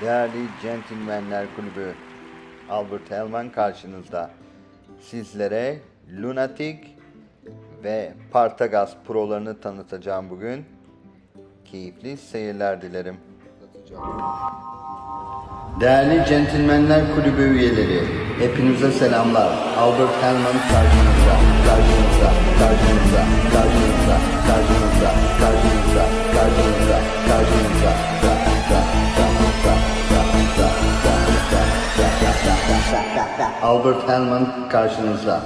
Değerli Gentlemanler Kulübü Albert Hellman karşınızda. Sizlere Lunatic ve Partagaz prolarını tanıtacağım bugün. Keyifli seyirler dilerim. Değerli Centilmenler Kulübü üyeleri, hepinize selamlar. Albert Hellman karşınızda, karşınızda, karşınızda, karşınızda, karşınızda, Albert Hellman karşınızda.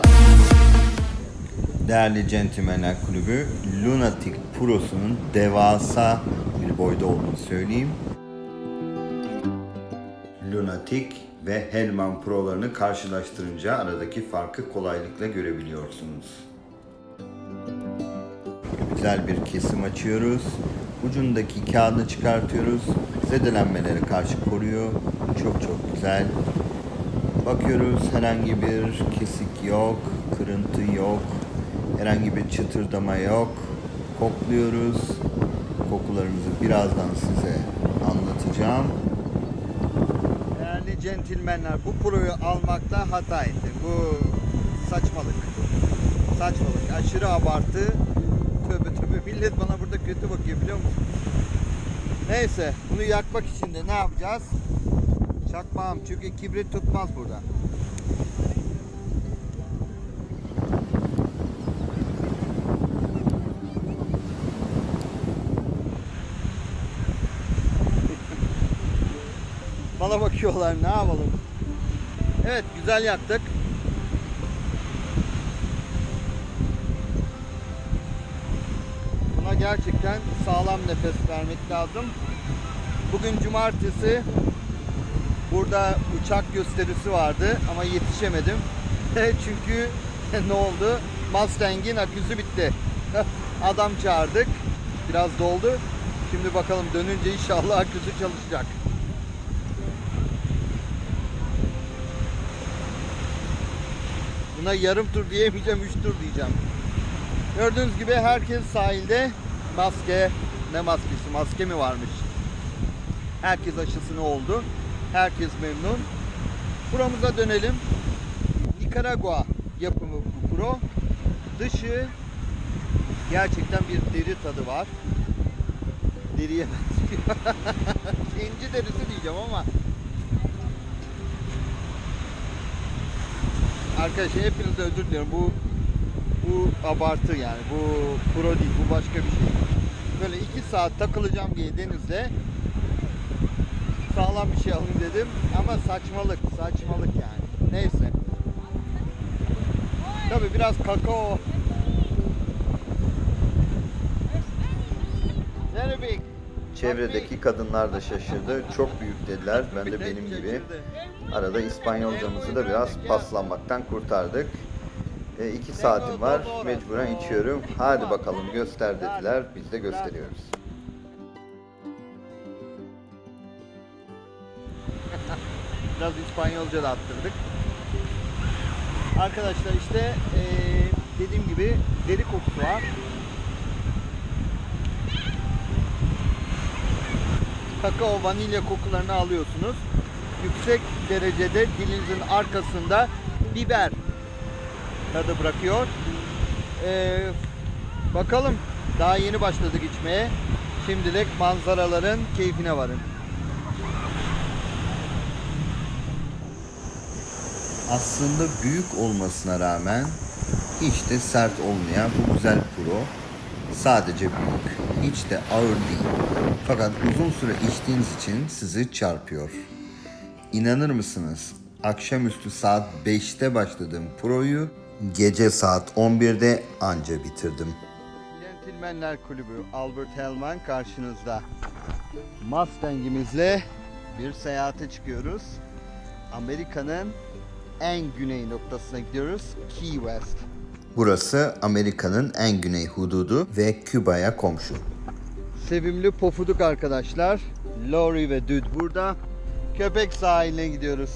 Değerli Centilmenler Kulübü, Lunatic Pro'sunun devasa bir boyda olduğunu söyleyeyim. Lunatic ve Hellman Pro'larını karşılaştırınca aradaki farkı kolaylıkla görebiliyorsunuz. Güzel bir kesim açıyoruz. Ucundaki kağıdını çıkartıyoruz. Zedelenmelere karşı koruyor. Çok çok güzel. Bakıyoruz herhangi bir kesik yok, kırıntı yok, herhangi bir çıtırdama yok. Kokluyoruz. Kokularımızı birazdan size anlatacağım. Değerli centilmenler bu proyu almakta hata etti. Bu saçmalık. Saçmalık. Aşırı abartı. Tövbe tövbe. Millet bana burada kötü bakıyor biliyor musun? Neyse bunu yakmak için de ne yapacağız? Çakmağım çünkü kibrit tutmaz burada. Bana bakıyorlar ne yapalım. Evet güzel yaktık. Buna gerçekten sağlam nefes vermek lazım. Bugün cumartesi burada uçak gösterisi vardı ama yetişemedim. Çünkü ne oldu? Mustang'in aküsü bitti. Adam çağırdık. Biraz doldu. Şimdi bakalım dönünce inşallah aküsü çalışacak. Buna yarım tur diyemeyeceğim, üç tur diyeceğim. Gördüğünüz gibi herkes sahilde maske, ne maskesi, maske mi varmış? Herkes aşısını oldu. Herkes memnun. Promuza dönelim. Nikaragua yapımı bu pro. Dışı gerçekten bir deri tadı var. Deriye benziyor. İnci derisi diyeceğim ama Arkadaşlar hepinize özür diliyorum. Bu bu abartı yani. Bu pro değil. Bu başka bir şey. Böyle iki saat takılacağım diye denizde sağlam bir şey alayım dedim. Ama saçmalık. Saçmalık yani. Neyse. Tabi biraz kakao. Çevredeki kadınlar da şaşırdı. Çok büyük dediler. Ben de benim gibi. Arada İspanyolcamızı da biraz paslanmaktan kurtardık. E, iki saatim var. Mecburen içiyorum. Hadi bakalım göster dediler. Biz de gösteriyoruz. Biraz İspanyolca da attırdık. Arkadaşlar işte eee, dediğim gibi deri kokusu var. Kakao, vanilya kokularını alıyorsunuz. Yüksek derecede dilinizin arkasında biber tadı bırakıyor. Ee, bakalım daha yeni başladık içmeye. Şimdilik manzaraların keyfine varın. Aslında büyük olmasına rağmen hiç de sert olmayan bu güzel pro sadece büyük, hiç de ağır değil. Fakat uzun süre içtiğiniz için sizi çarpıyor. İnanır mısınız? Akşamüstü saat 5'te başladığım proyu gece saat 11'de anca bitirdim. Centilmenler Kulübü Albert Hellman karşınızda. Mustang'imizle bir seyahate çıkıyoruz. Amerika'nın en güney noktasına gidiyoruz. Key West. Burası Amerika'nın en güney hududu ve Küba'ya komşu. Sevimli pofuduk arkadaşlar. Lori ve Dude burada. Köpek sahiline gidiyoruz.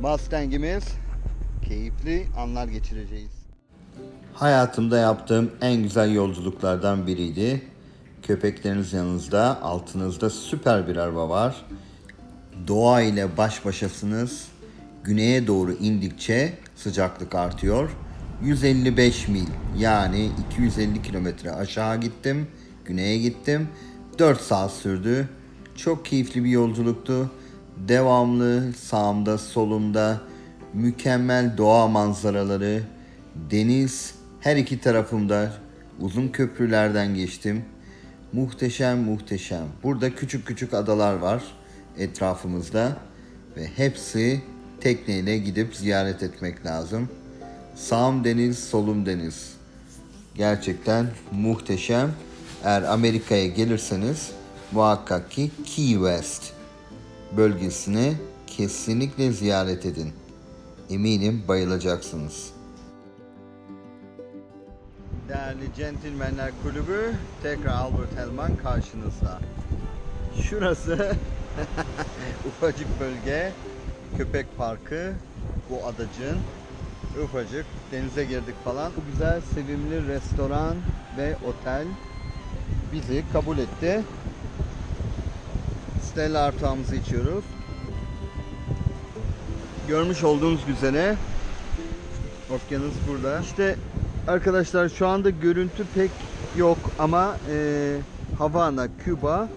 Mustang'imiz. Keyifli anlar geçireceğiz. Hayatımda yaptığım en güzel yolculuklardan biriydi. Köpekleriniz yanınızda, altınızda süper bir araba var. Doğa ile baş başasınız. Güneye doğru indikçe sıcaklık artıyor. 155 mil yani 250 kilometre aşağı gittim. Güneye gittim. 4 saat sürdü. Çok keyifli bir yolculuktu. Devamlı sağımda solumda mükemmel doğa manzaraları, deniz her iki tarafımda uzun köprülerden geçtim. Muhteşem muhteşem. Burada küçük küçük adalar var etrafımızda ve hepsi tekneyle gidip ziyaret etmek lazım. Sağım deniz, solum deniz. Gerçekten muhteşem. Eğer Amerika'ya gelirseniz muhakkak ki Key West bölgesini kesinlikle ziyaret edin. Eminim bayılacaksınız. Değerli Centilmenler Kulübü tekrar Albert Hellman karşınızda. Şurası ufacık bölge köpek parkı bu adacığın ufacık denize girdik falan. Bu güzel sevimli restoran ve otel bizi kabul etti. Stella Artois'ımızı içiyoruz. Görmüş olduğunuz üzere okyanus burada. İşte arkadaşlar şu anda görüntü pek yok ama e, Havana, Küba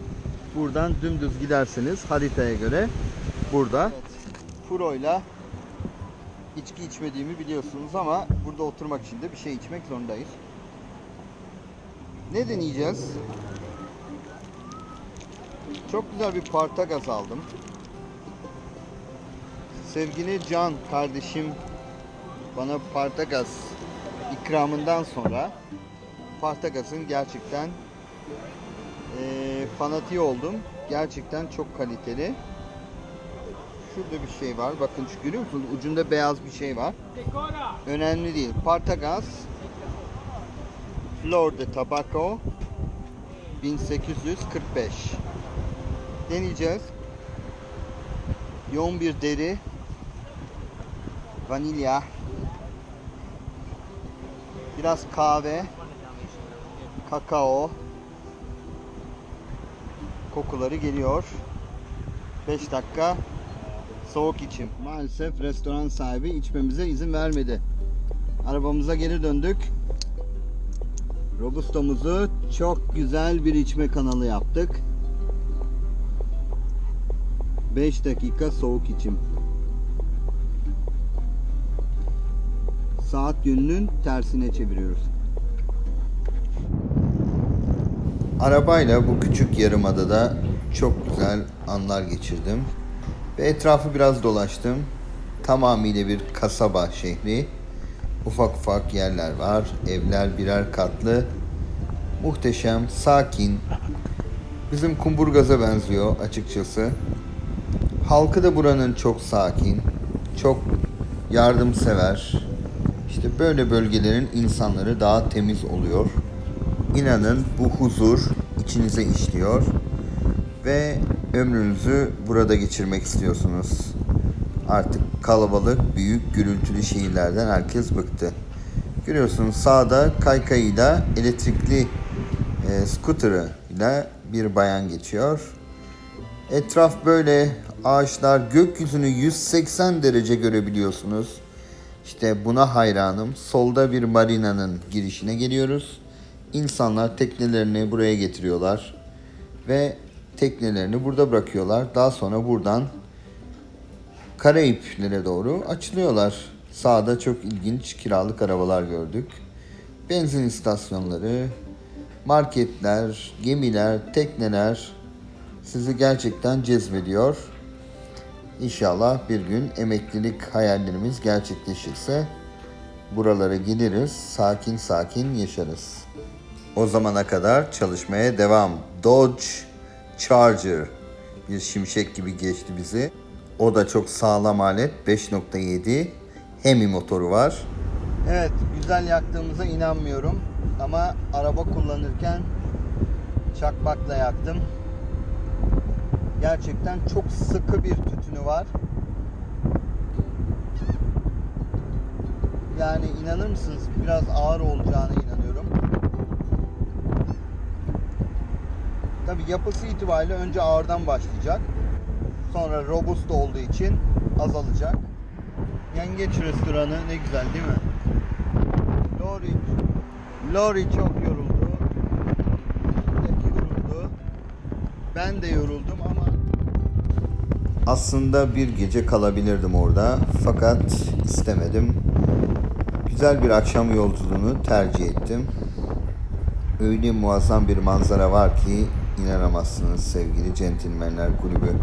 buradan dümdüz giderseniz haritaya göre burada. Furo'yla içki içmediğimi biliyorsunuz ama burada oturmak için de bir şey içmek zorundayız. Ne deneyeceğiz? Çok güzel bir Partagaz aldım. Sevgili Can kardeşim bana Partagaz ikramından sonra Partagaz'ın gerçekten eee fanatiği oldum. Gerçekten çok kaliteli. Şurada bir şey var. Bakın şu görüyor musunuz? Ucunda beyaz bir şey var. Önemli değil. Partagaz Flor de Tabaco 1845 deneyeceğiz. Yoğun bir deri vanilya biraz kahve kakao kokuları geliyor 5 dakika soğuk içim maalesef restoran sahibi içmemize izin vermedi. Arabamıza geri döndük. Robusto'muzu çok güzel bir içme kanalı yaptık. 5 dakika soğuk içim saat yönünün tersine çeviriyoruz. Arabayla bu küçük yarımadada çok güzel anlar geçirdim. Ve etrafı biraz dolaştım. Tamamıyla bir kasaba şehri. Ufak ufak yerler var. Evler birer katlı. Muhteşem, sakin. Bizim Kumburgaz'a benziyor açıkçası. Halkı da buranın çok sakin, çok yardımsever. İşte böyle bölgelerin insanları daha temiz oluyor. İnanın bu huzur içinize işliyor ve ömrünüzü burada geçirmek istiyorsunuz. Artık kalabalık, büyük, gürültülü şehirlerden herkes bıktı. Görüyorsunuz sağda kaykayıyla elektrikli e, scooter'ı ile bir bayan geçiyor. Etraf böyle ağaçlar gökyüzünü 180 derece görebiliyorsunuz. İşte buna hayranım. Solda bir marinanın girişine geliyoruz. İnsanlar teknelerini buraya getiriyorlar ve teknelerini burada bırakıyorlar. Daha sonra buradan Karayiplere doğru açılıyorlar. Sağda çok ilginç kiralık arabalar gördük. Benzin istasyonları, marketler, gemiler, tekneler sizi gerçekten cezbediyor. İnşallah bir gün emeklilik hayallerimiz gerçekleşirse buralara geliriz, sakin sakin yaşarız. O zamana kadar çalışmaya devam. Dodge Charger bir şimşek gibi geçti bizi. O da çok sağlam alet. 5.7 Hemi motoru var. Evet, güzel yaktığımıza inanmıyorum. Ama araba kullanırken çakmakla yaktım. Gerçekten çok sıkı bir tütünü var. Yani inanır mısınız biraz ağır olacağına inanıyorum. Tabi yapısı itibariyle önce ağırdan başlayacak. Sonra robusta olduğu için azalacak. Yengeç restoranı ne güzel değil mi? Lori, Lori çok yoruldu. Yoruldu. Ben de yoruldum ama aslında bir gece kalabilirdim orada fakat istemedim. Güzel bir akşam yolculuğunu tercih ettim. Öyle muazzam bir manzara var ki inanamazsınız sevgili centilmenler kulübü.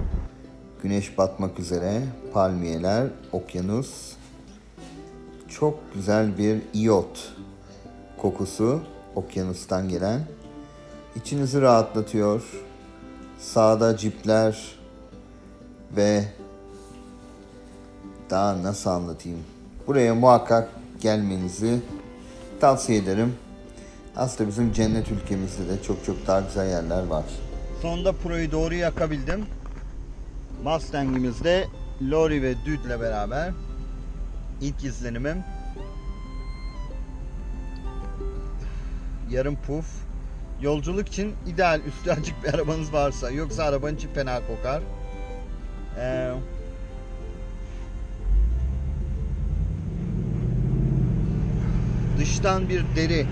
Güneş batmak üzere, palmiyeler, okyanus. Çok güzel bir iyot kokusu okyanustan gelen. İçinizi rahatlatıyor. Sağda cipler ve daha nasıl anlatayım? Buraya muhakkak gelmenizi tavsiye ederim. Aslında bizim cennet ülkemizde de çok çok daha güzel yerler var. Sonunda Pro'yu doğru yakabildim. Mustang'imizde Lori ve Dude'le beraber ilk izlenimim yarım puf. Yolculuk için ideal üstü açık bir arabanız varsa. Yoksa arabanın içi fena kokar. Ee, dıştan bir deri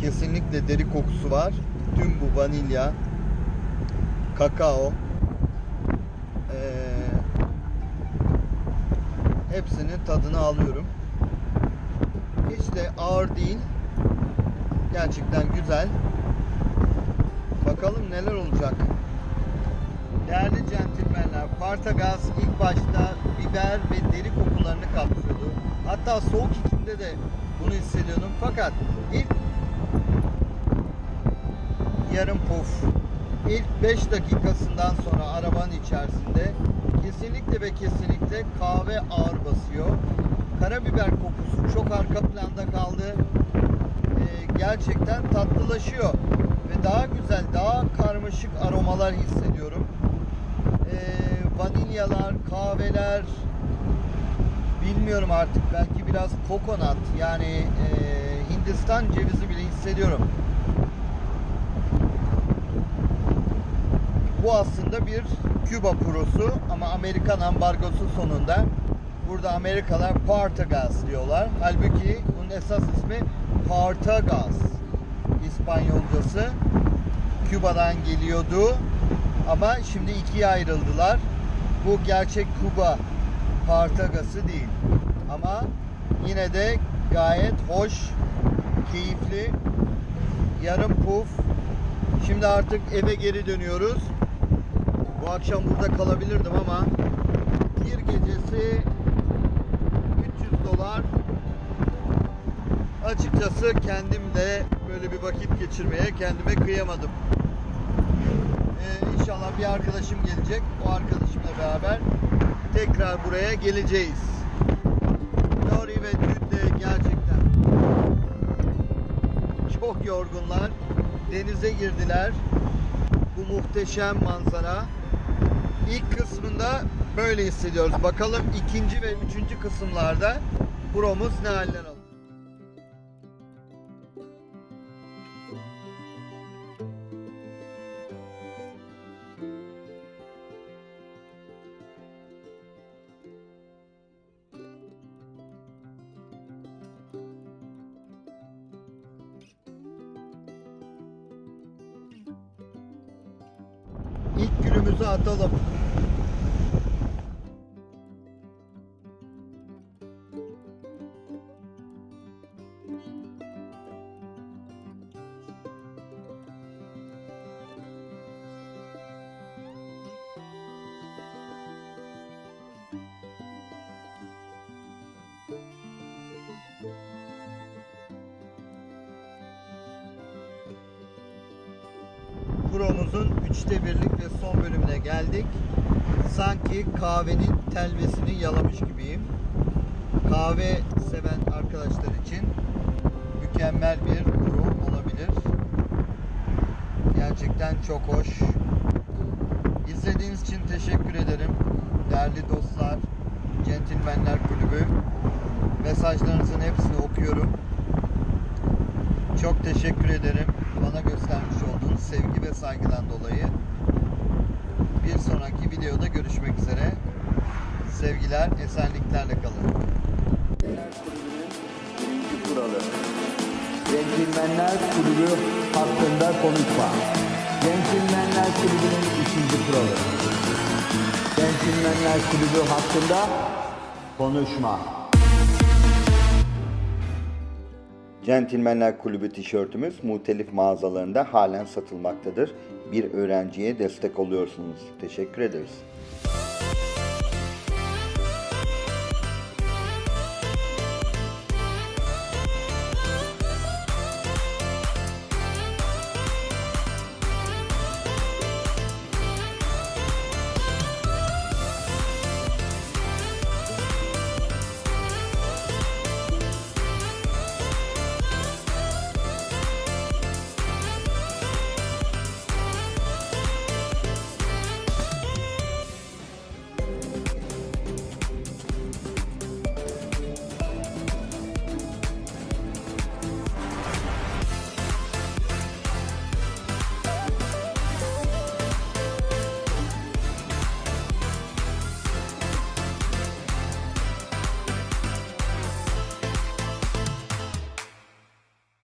kesinlikle deri kokusu var. Tüm bu vanilya, kakao, ee, hepsinin tadını alıyorum. Hiç de ağır değil. Gerçekten güzel. Bakalım neler olacak. Değerli centilmenler, Partagaz ilk başta biber ve deri kokularını kapsıyordu. Hatta soğuk iklimde de bunu hissediyordum. Fakat ilk yarım puf, ilk 5 dakikasından sonra arabanın içerisinde kesinlikle ve kesinlikle kahve ağır basıyor. Karabiber kokusu çok arka planda kaldı. Ee, gerçekten tatlılaşıyor ve daha güzel, daha karmaşık aromalar hissediyorum. Ee, vanilyalar, kahveler, bilmiyorum artık belki biraz kokonat yani e, Hindistan cevizi bile hissediyorum. Bu aslında bir Küba purosu ama Amerikan ambargosu sonunda burada Amerikalılar Partagaz diyorlar. Halbuki bunun esas ismi Partagaz. İspanyolcası Küba'dan geliyordu ama şimdi ikiye ayrıldılar. Bu gerçek Küba Partagası değil. Ama yine de gayet hoş, keyifli, yarım puf. Şimdi artık eve geri dönüyoruz. Bu akşam burada kalabilirdim ama bir gecesi 300 dolar. Açıkçası kendimle böyle bir vakit geçirmeye kendime kıyamadım. Ee, inşallah bir arkadaşım gelecek. O arkadaşımla beraber tekrar buraya geleceğiz. Nori ve de gerçekten çok yorgunlar. Denize girdiler. Bu muhteşem manzara. İlk kısmında böyle hissediyoruz. Bakalım ikinci ve üçüncü kısımlarda promuz ne haller alır. İlk gülümüzü Promuzun üçte birlik ve son bölümüne geldik. Sanki kahvenin telvesini yalamış gibiyim. Kahve seven arkadaşlar için mükemmel bir pro olabilir. Gerçekten çok hoş. İzlediğiniz için teşekkür ederim. Değerli dostlar, Centilmenler Kulübü. Mesajlarınızın hepsini okuyorum. Çok teşekkür ederim bana göstermiş olduğunuz sevgi ve saygıdan dolayı. Bir sonraki videoda görüşmek üzere. Sevgiler, esenliklerle kalın. Kuralı. Centilmenler Kulübü hakkında konuşma. Centilmenler Kulübü'nün ikinci kuralı. Centilmenler Kulübü hakkında konuşma. Centilmenler Kulübü tişörtümüz muhtelif mağazalarında halen satılmaktadır. Bir öğrenciye destek oluyorsunuz. Teşekkür ederiz.